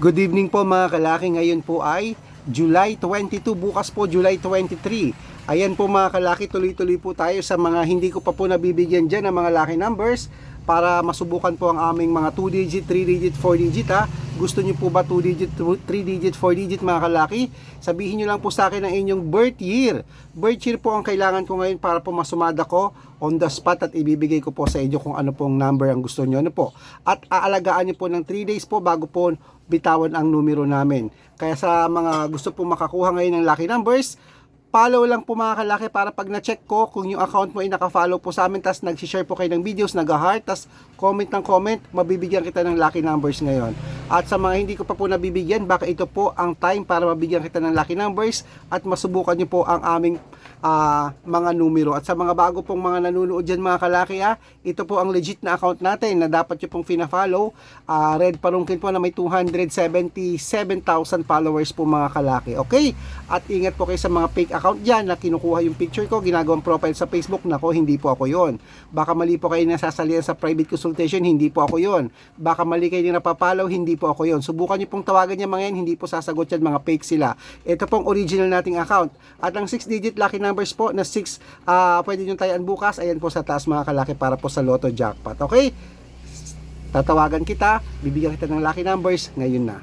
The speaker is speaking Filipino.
Good evening po mga kalaki. Ngayon po ay July 22, bukas po July 23. Ayan po mga kalaki, tuloy-tuloy po tayo sa mga hindi ko pa po nabibigyan dyan ng mga lucky numbers para masubukan po ang aming mga 2 digit, 3 digit, 4 digit ha. Gusto niyo po ba 2 digit, 3 digit, 4 digit mga kalaki? Sabihin niyo lang po sa akin ang inyong birth year. Birth year po ang kailangan ko ngayon para po masumada ko on the spot at ibibigay ko po sa inyo kung ano pong number ang gusto niyo. Ano po? At aalagaan niyo po ng 3 days po bago po bitawan ang numero namin. Kaya sa mga gusto po makakuha ngayon ng lucky numbers, follow lang po mga kalaki para pag na-check ko kung yung account mo ay naka-follow po sa amin tas nag-share po kayo ng videos, nag-heart, tas comment ng comment, mabibigyan kita ng lucky numbers ngayon. At sa mga hindi ko pa po nabibigyan, baka ito po ang time para mabigyan kita ng lucky numbers at masubukan nyo po ang aming ah, mga numero. At sa mga bago pong mga nanonood dyan mga kalaki ha, ito po ang legit na account natin na dapat nyo pong fina-follow. Ah, Red Parungkin po na may 277,000 followers po mga kalaki. Okay? At ingat po kayo sa mga fake account dyan na kinukuha yung picture ko, ginagawang profile sa Facebook. Nako, hindi po ako yon. Baka mali po kayo nasasalihan sa private consultation, hindi po ako yon. Baka mali kayo napapalaw, hindi po ako yon. Subukan nyo pong tawagan niya mga yan, hindi po sasagot yan, mga fake sila. Ito pong original nating account. At ang 6-digit lucky numbers po na 6, ah pwede nyo tayaan bukas, ayan po sa taas mga kalaki para po sa Lotto Jackpot. Okay? Tatawagan kita, bibigyan kita ng lucky numbers ngayon na.